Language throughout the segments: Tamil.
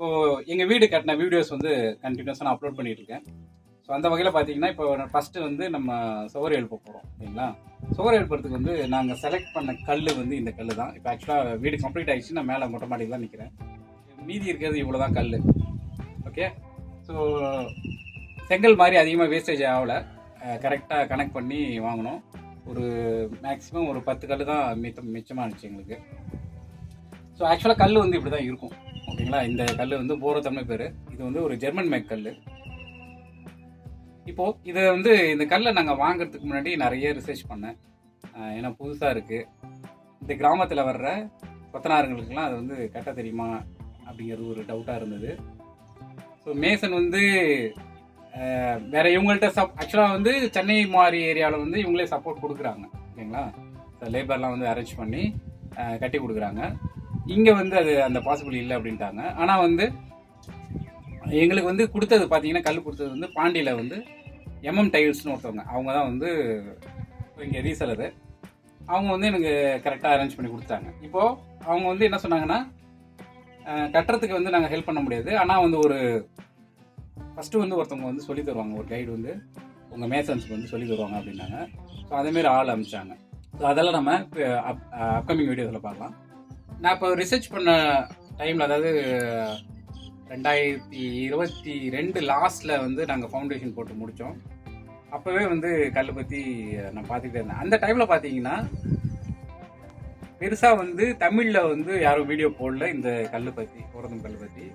இப்போது எங்கள் வீடு கட்டின வீடியோஸ் வந்து கண்டினியூஸாக நான் அப்லோட் பண்ணிட்டு இருக்கேன் ஸோ அந்த வகையில் பார்த்தீங்கன்னா இப்போ ஃபஸ்ட்டு வந்து நம்ம சுவர் எழுப்ப போகிறோம் ஓகேங்களா சுவர் எழுப்புறதுக்கு வந்து நாங்கள் செலக்ட் பண்ண கல் வந்து இந்த கல் தான் இப்போ ஆக்சுவலாக வீடு கம்ப்ளீட் ஆகிடுச்சு நான் மேலே மொட்டை மாடியில் தான் நிற்கிறேன் மீதி இருக்கிறது இவ்வளோ தான் கல் ஓகே ஸோ செங்கல் மாதிரி அதிகமாக வேஸ்டேஜ் ஆகலை. கரெக்டாக கனெக்ட் பண்ணி வாங்கினோம். ஒரு மேக்ஸிமம் ஒரு பத்து கல் தான் மிச்சம் மிச்சமாக இருந்துச்சு எங்களுக்கு ஸோ ஆக்சுவலாக கல் வந்து இப்படி தான் இருக்கும். ஓகேங்களா? இந்த கல் வந்து போரத்தம்னு பேர். இது வந்து ஒரு ஜெர்மன் மேக் கல் இப்போ இதை வந்து இந்த கல்லை நாங்கள் வாங்குறதுக்கு முன்னாடி நிறைய ரிசர்ச் பண்ணேன். ஏன்னா புதுசாக இருக்குது இந்த கிராமத்தில் வர்ற கொத்தனாருங்களுக்கெல்லாம் அது வந்து கட்ட தெரியுமா அப்படிங்கிறது ஒரு டவுட்டாக இருந்தது. ஸோ மேசன் வந்து வேற இவங்கள்ட்ட சப் ஆக்சுவலாக வந்து சென்னை மாதிரி ஏரியாவில் வந்து இவங்களே சப்போர்ட் கொடுக்குறாங்க. ஓகேங்களா? லேபர்லாம் வந்து அரேஞ்ச் பண்ணி கட்டி கொடுக்குறாங்க. இங்கே வந்து அது அந்த பாசிபிள் இல்லை அப்படின்ட்டாங்க. ஆனால் வந்து எங்களுக்கு வந்து கொடுத்தது பார்த்தீங்கன்னா கல் கொடுத்தது வந்து பாண்டியில் வந்து எம்எம் டைல்ஸ்னு ஒருத்தவங்க. அவங்க தான் வந்து இங்கே ரீசலரு அவங்க வந்து எனக்கு கரெக்டாக அரேஞ்ச் பண்ணி கொடுத்தாங்க. இப்போது அவங்க வந்து என்ன சொன்னாங்கன்னா கட்டுறதுக்கு வந்து நாங்கள் ஹெல்ப் பண்ண முடியாது. ஆனால் வந்து ஒரு ஃபஸ்ட்டு வந்து ஒருத்தவங்க வந்து சொல்லி தருவாங்க. ஒரு கைடு வந்து உங்கள் மேசன்ஸ்க்கு வந்து சொல்லி தருவாங்க அப்படின்னாங்க. ஸோ அதேமாரி ஆள் அமிச்சாங்க. ஸோ அதெல்லாம் நம்ம அப்கமிங் வீடியோஸில் பார்க்கலாம். நான் இப்போ ரிசர்ச் பண்ண டைமில் அதாவது ரெண்டாயிரத்தி இருபத்தி ரெண்டு லாஸ்ட்டில் வந்து நாங்கள் ஃபவுண்டேஷன் போட்டு முடித்தோம் அப்போவே வந்து கல் பற்றி நான் பார்த்துக்கிட்டே இருந்தேன். அந்த டைமில் பார்த்தீங்கன்னா பெருசாக வந்து தமிழில் வந்து யாரும் வீடியோ போடல இந்த கல் பற்றி புரதம் கல் பற்றி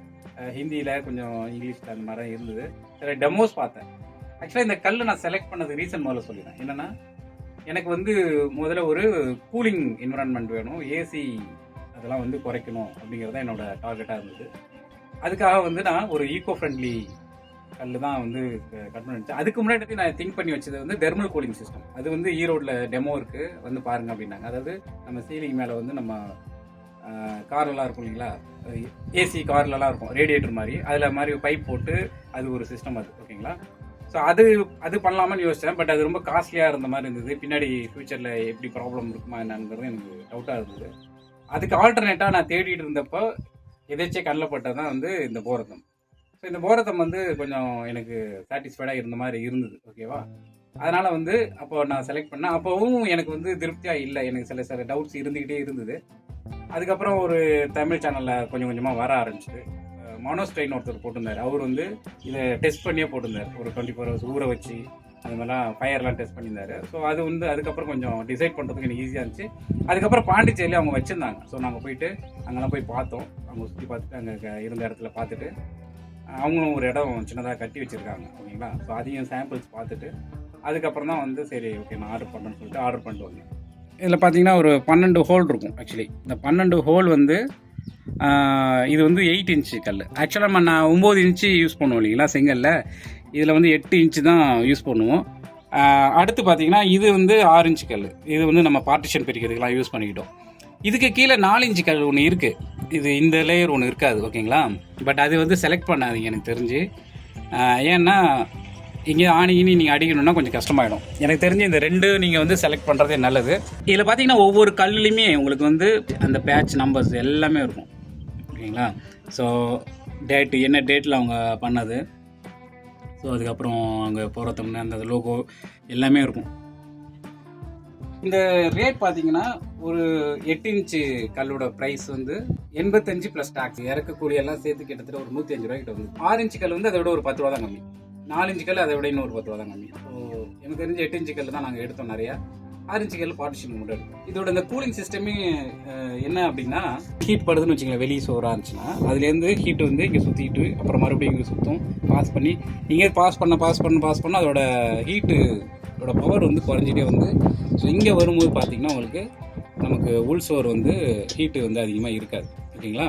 ஹிந்தியில் கொஞ்சம் இங்கிலீஷில் அந்த மாதிரி இருந்தது. சில டெமோஸ் பார்த்தேன். ஆக்சுவலாக இந்த கல் நான் செலக்ட் பண்ணது ரீசன் முதல்ல சொல்லிடுறேன். என்னென்னா எனக்கு வந்து முதல்ல ஒரு கூலிங் என்விரான்மெண்ட் வேணும். ஏசி அதெல்லாம் வந்து குறைக்கணும் அப்படிங்கிறது தான் என்னோடய டார்கெட்டாக இருந்தது. அதுக்காக வந்து நான் ஒரு ஈகோ ஃப்ரெண்ட்லி கல் தான் வந்து கட் பண்ணி அதுக்கு முன்னாடி நான் திங்க் பண்ணி வச்சது வந்து தெர்மல் கூலிங் சிஸ்டம் அது வந்து ஈரோட்டில் டெமோ இருக்குது வந்து பாருங்க அப்படின்னாங்க. அதாவது நம்ம சீலிங் மேலே வந்து நம்ம கார்லலாம் இருக்கும் இல்லைங்களா? ஏசி கார்லலாம் இருக்கும். ரேடியேட்டர் மாதிரி. அதில் மாதிரி பைப் போட்டு அது ஒரு சிஸ்டம் அது. ஓகேங்களா ஸோ அது அது பண்ணலாமான்னு யோசித்தேன் பட் அது ரொம்ப காஸ்ட்லியாக இருந்த மாதிரி இருந்தது. பின்னாடி ஃப்யூச்சரில் எப்படி ப்ராப்ளம் இருக்குமா என்னங்கிறது எனக்கு டவுட்டாக இருந்தது. அதுக்கு ஆல்டர்னேட்டாக நான் தேடிட்டு இருந்தப்போ எதேச்சே கண்ணில் தான் வந்து இந்த போரத்தம் ஸோ இந்த போரத்தம் வந்து கொஞ்சம் எனக்கு சாட்டிஸ்ஃபைடாக இருந்த மாதிரி இருந்தது ஓகேவா அதனால் வந்து அப்போ நான் செலக்ட் பண்ணேன். அப்போவும் எனக்கு வந்து திருப்தியாக இல்லை. எனக்கு சில சில டவுட்ஸ் இருந்துக்கிட்டே இருந்தது. அதுக்கப்புறம் ஒரு தமிழ் சேனலில் கொஞ்சம் கொஞ்சமாக வர ஆரம்பிச்சிது. மோனோஸ்ட்ரெயின் ஒருத்தர் போட்டிருந்தார். அவர் வந்து இதை டெஸ்ட் பண்ணியே போட்டிருந்தார். ஒரு டுவெண்ட்டி ஃபோர் ஹவர்ஸ் ஊற வச்சு அது மாதிரிலாம் ஃபயர்லாம் டெஸ்ட் பண்ணியிருந்தாரு. ஸோ அது வந்து அதுக்கப்புறம் கொஞ்சம் டிசைட் பண்ணுறதுக்கு எனக்கு ஈஸியாக இருந்துச்சு. அதுக்கப்புறம் பாண்டிச்சேரியில் அவங்க வச்சுருந்தாங்க. ஸோ நாங்கள் போயிட்டு அங்கெல்லாம் போய் பார்த்தோம். அவங்க சுற்றி பார்த்துட்டு அங்கே இருந்த இடத்துல பார்த்துட்டு அவங்களும் ஒரு இடம் சின்னதாக கட்டி வச்சுருக்காங்க. ஓகேங்களா? ஸோ அதையும் சாம்பிள்ஸ் பார்த்துட்டு அதுக்கப்புறம் தான் வந்து சரி ஓகே நான் ஆர்டர் பண்ணுறேன்னு சொல்லிட்டு ஆர்டர் பண்ணிட்டு வந்தேன். இதில் பார்த்தீங்கன்னா ஒரு பன்னெண்டு ஹோல் இருக்கும் ஆக்சுவலி இந்த பன்னெண்டு ஹோல் வந்து இது வந்து எயிட் இன்ச்சு கல் ஆக்சுவலாக நம்ம நான் ஒம்பது இன்ச்சு யூஸ் பண்ணுவோம் இல்லைங்களா செங்கல்ல? இதில் வந்து எட்டு இன்ச்சு தான் யூஸ் பண்ணுவோம். அடுத்து பார்த்தீங்கன்னா இது வந்து ஆறு இன்ச்சு கல். இது வந்து நம்ம பார்ட்டிஷன் பிரிக்கிறதுக்கெலாம் யூஸ் பண்ணிக்கிட்டோம். இதுக்கு கீழே நாலு இன்ச்சு கல் ஒன்று இருக்குது இது இந்த லேயர் ஒன்று இருக்காது ஓகேங்களா? பட் அது வந்து செலக்ட் பண்ணாதீங்க எனக்கு தெரிஞ்சு. ஏன்னா இங்கே ஆணி நீங்கள் அடிக்கணும்னா கொஞ்சம் கஷ்டமாயிடும். எனக்கு தெரிஞ்சு இந்த ரெண்டு நீங்கள் வந்து செலக்ட் பண்ணுறதே நல்லது. இதில் பார்த்தீங்கன்னா ஒவ்வொரு கல்லுலையுமே உங்களுக்கு வந்து அந்த பேட்ச் நம்பர்ஸ் எல்லாமே இருக்கும். ஓகேங்களா? ஸோ டேட்டு என்ன டேட்டில் அவங்க பண்ணது? ஸோ அதுக்கப்புறம் அங்கே போகிறத்தம்னு அந்த லோகோ எல்லாமே இருக்கும். இந்த ரேட் பார்த்தீங்கன்னா ஒரு எட்டு இன்ச்சு கல்லோட ப்ரைஸ் வந்து எண்பத்தஞ்சு ப்ளஸ் டாக்ஸ் இறக்கக்கூடிய எல்லாம் சேர்த்து கிட்டத்தட்ட ஒரு நூற்றி அஞ்சு ரூபாய்க்கிட்ட வந்து. ஆறு இன்ச்சு கல் வந்து அதை விட ஒரு பத்து ரூபா தான் கம்மி. நாலு இன்ச்சு கல் அதை விட இன்னும் ஒரு பத்து ரூபா தான் கம்மி. ஸோ எனக்கு தெரிஞ்சு எட்டு இன்ச்சு கல் தான் நாங்கள் எடுத்தோம் நிறையா. ஆரஞ்சு இன்ச்சு கல் பார்ட்டிஷன் மட்டும் இதோட இந்த கூலிங் சிஸ்டமே என்ன அப்படின்னா ஹீட் படுதுன்னு வச்சுங்களேன் வெளியே சோறாக இருந்துச்சுன்னா அதுலேருந்து ஹீட் வந்து இங்கே சுற்றிட்டு அப்புறம் மறுபடியும் இங்கே சுற்றும் பாஸ் பண்ணி இங்கே பாஸ் பண்ண பாஸ் பண்ண பாஸ் பண்ண அதோட ஹீட்டு அதோட பவர் வந்து குறைஞ்சிட்டே வந்து ஸோ இங்கே வரும்போது பார்த்தீங்கன்னா உங்களுக்கு நமக்கு உள் சோறு வந்து ஹீட்டு வந்து அதிகமாக இருக்காது. ஓகேங்களா?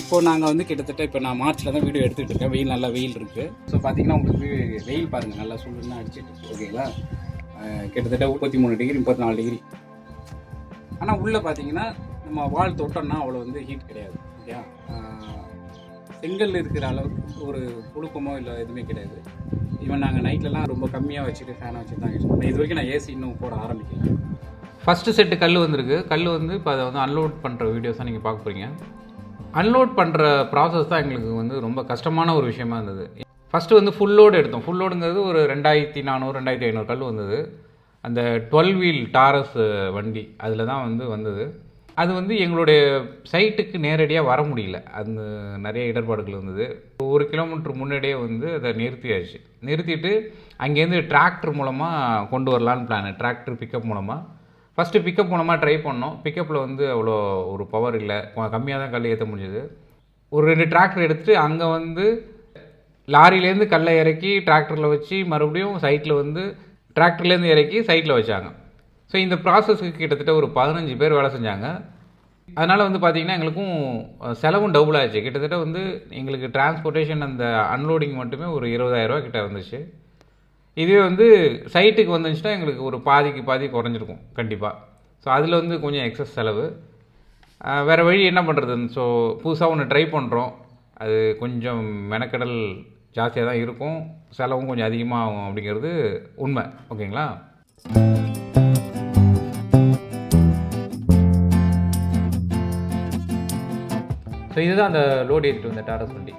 இப்போ நாங்கள் வந்து கிட்டத்தட்ட இப்போ நான் மார்ச்சில் தான் வீடியோ எடுத்துகிட்டு இருக்கேன். வெயில் நல்லா வெயில் இருக்குது ஸோ பார்த்தீங்கன்னா உங்களுக்கு வெயில் பாருங்கள் நல்லா சுள்ளுன்னு அடிச்சிட்டு ஓகேங்களா? கிட்டத்தட்ட முப்பத்தி மூணு டிகிரி முப்பத்தி நாலு டிகிரி ஆனால் உள்ளே பார்த்தீங்கன்னா நம்ம வால் தொட்டோம்னா அவ்வளோ வந்து ஹீட் கிடையாது ஓகே செங்கல் இருக்கிற அளவுக்கு ஒரு புழுக்கமோ இல்லை எதுவுமே கிடையாது. ஈவன் நாங்கள் நைட்லலாம் ரொம்ப கம்மியாக வச்சுட்டு ஃபேனை வச்சு தான் யூஸ் இது வரைக்கும் நான் ஏசி இன்னும் போட ஆரம்பிக்கல. ஃபஸ்ட்டு செட்டு கல் வந்திருக்கு. கல் வந்து இப்போ அதை வந்து அன்லோட் பண்ணுற வீடியோஸாக நீங்கள் பார்க்க போகிறீங்க அன்லோட் பண்ணுற ப்ராசஸ் தான் எங்களுக்கு வந்து ரொம்ப கஷ்டமான ஒரு விஷயமா இருந்தது. ஃபஸ்ட்டு வந்து ஃபுல் லோடு எடுத்தோம். ஃபுல் லோடுங்கிறது ஒரு ரெண்டாயிரத்தி நானூறு ரெண்டாயிரத்தி ஐநூறு கல் வந்தது. அந்த டுவெல் வீல் டாரஸ் வண்டி அதில் தான் வந்து வந்தது. அது வந்து எங்களுடைய சைட்டுக்கு நேரடியாக வர முடியல. அந்த நிறைய இடர்பாடுகள் இருந்தது. ஒரு கிலோமீட்டர் முன்னாடியே வந்து அதை நிறுத்தியாச்சு. நிறுத்திட்டு அங்கேருந்து டிராக்டர் மூலமாக கொண்டு வரலான்னு பிளான் டிராக்டர் பிக்கப் மூலமாக ஃபஸ்ட்டு பிக்கப் மூலமாக ட்ரை பண்ணோம். பிக்கப்பில் வந்து அவ்வளோ ஒரு பவர் இல்லை. கம்மியாக தான் கல் ஏற்ற முடிஞ்சது. ஒரு ரெண்டு டிராக்டர் எடுத்துகிட்டு அங்கே வந்து லாரியிலேருந்து கல்லை இறக்கி டிராக்டரில் வச்சு மறுபடியும் சைட்டில் வந்து டிராக்டர்லேருந்து இறக்கி சைட்டில் வச்சாங்க. ஸோ இந்த ப்ராசஸ்க்கு கிட்டத்தட்ட ஒரு பதினஞ்சு பேர் வேலை செஞ்சாங்க. அதனால் வந்து பார்த்திங்கன்னா எங்களுக்கும் செலவும் டபுள் ஆச்சு. கிட்டத்தட்ட வந்து எங்களுக்கு டிரான்ஸ்போர்ட்டேஷன் அந்த அன்லோடிங் மட்டுமே ஒரு இருபதாயிரரூவா கிட்ட வந்துச்சு. இதுவே வந்து சைட்டுக்கு வந்துச்சுன்னா எங்களுக்கு ஒரு பாதிக்கு பாதி குறைஞ்சிருக்கும் கண்டிப்பாக ஸோ அதில் வந்து கொஞ்சம் எக்ஸஸ் செலவு. வேறு வழி என்ன பண்ணுறது ஸோ புதுசாக ஒன்று ட்ரை பண்ணுறோம் அது கொஞ்சம் மெனக்கடல் ஜாஸ்தியாக தான் இருக்கும். செலவும் கொஞ்சம் அதிகமாகும் அப்படிங்கிறது உண்மை. ஓகேங்களா? ஸோ இதுதான் அந்த லோடு ஏற்றிட்டு வந்த டாரஸ் வண்டி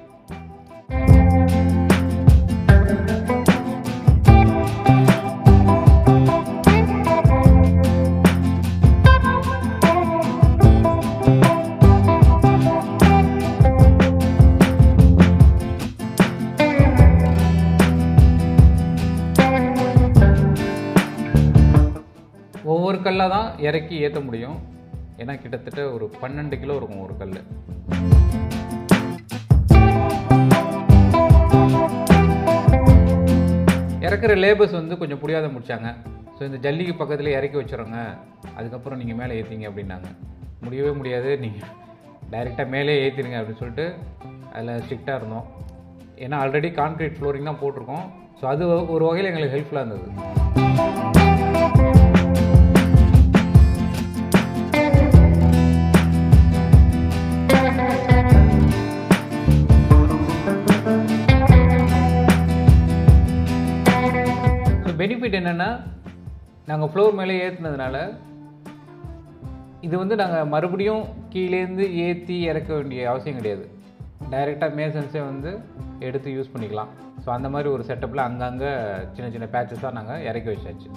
இறக்கி ஏற்ற முடியும். ஏன்னா கிட்டத்தட்ட ஒரு பன்னெண்டு கிலோ இருக்கும் ஒரு கல் இறக்குற லேபர்ஸ் வந்து கொஞ்சம் புரியாத முடிச்சாங்க. ஸோ இந்த ஜல்லிக்கு பக்கத்தில் இறக்கி வச்சுருங்க. அதுக்கப்புறம் நீங்கள் மேலே ஏற்றிங்க அப்படின்னாங்க. முடியவே முடியாது. நீங்கள் டைரெக்டாக மேலே ஏற்றிடுங்க அப்படின்னு சொல்லிட்டு அதில் ஸ்ட்ரிக்டாக இருந்தோம். ஏன்னா ஆல்ரெடி கான்க்ரீட் ஃப்ளோரிங் தான் போட்டிருக்கோம். ஸோ அது ஒரு வகையில் எங்களுக்கு ஹெல்ப்ஃபுல்லாக இருந்தது. பெனிஃபிட் என்னென்னா நாங்கள் ஃப்ளோர் மேலே ஏற்றுனதுனால இது வந்து நாங்கள் மறுபடியும் கீழேருந்து ஏற்றி இறக்க வேண்டிய அவசியம் கிடையாது. டைரெக்டாக மேசன்ஸே வந்து எடுத்து யூஸ் பண்ணிக்கலாம். ஸோ அந்த மாதிரி ஒரு செட்டப்பில் அங்கங்கே சின்ன சின்ன பேச்சஸாக நாங்கள் இறக்கி வச்சாச்சு.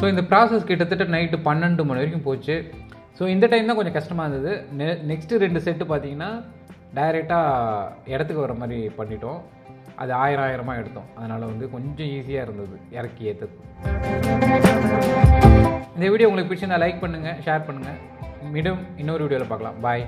ஸோ இந்த ப்ராசஸ் கிட்டத்தட்ட நைட்டு பன்னெண்டு மணி வரைக்கும் போச்சு. ஸோ இந்த டைம் தான் கொஞ்சம் கஷ்டமாக இருந்தது. நெ நெக்ஸ்ட்டு ரெண்டு செட்டு பார்த்தீங்கன்னா டைரெக்டாக இடத்துக்கு வர மாதிரி பண்ணிட்டோம். அது ஆயிரம் ஆயிரமாக எடுத்தோம். அதனால் வந்து கொஞ்சம் ஈஸியாக இருந்தது. இறக்கி ஏற்றது இந்த வீடியோ உங்களுக்கு பிடிச்சிருந்தா லைக் பண்ணுங்கள் ஷேர் பண்ணுங்கள் மீண்டும் இன்னொரு வீடியோவில் பார்க்கலாம். பாய்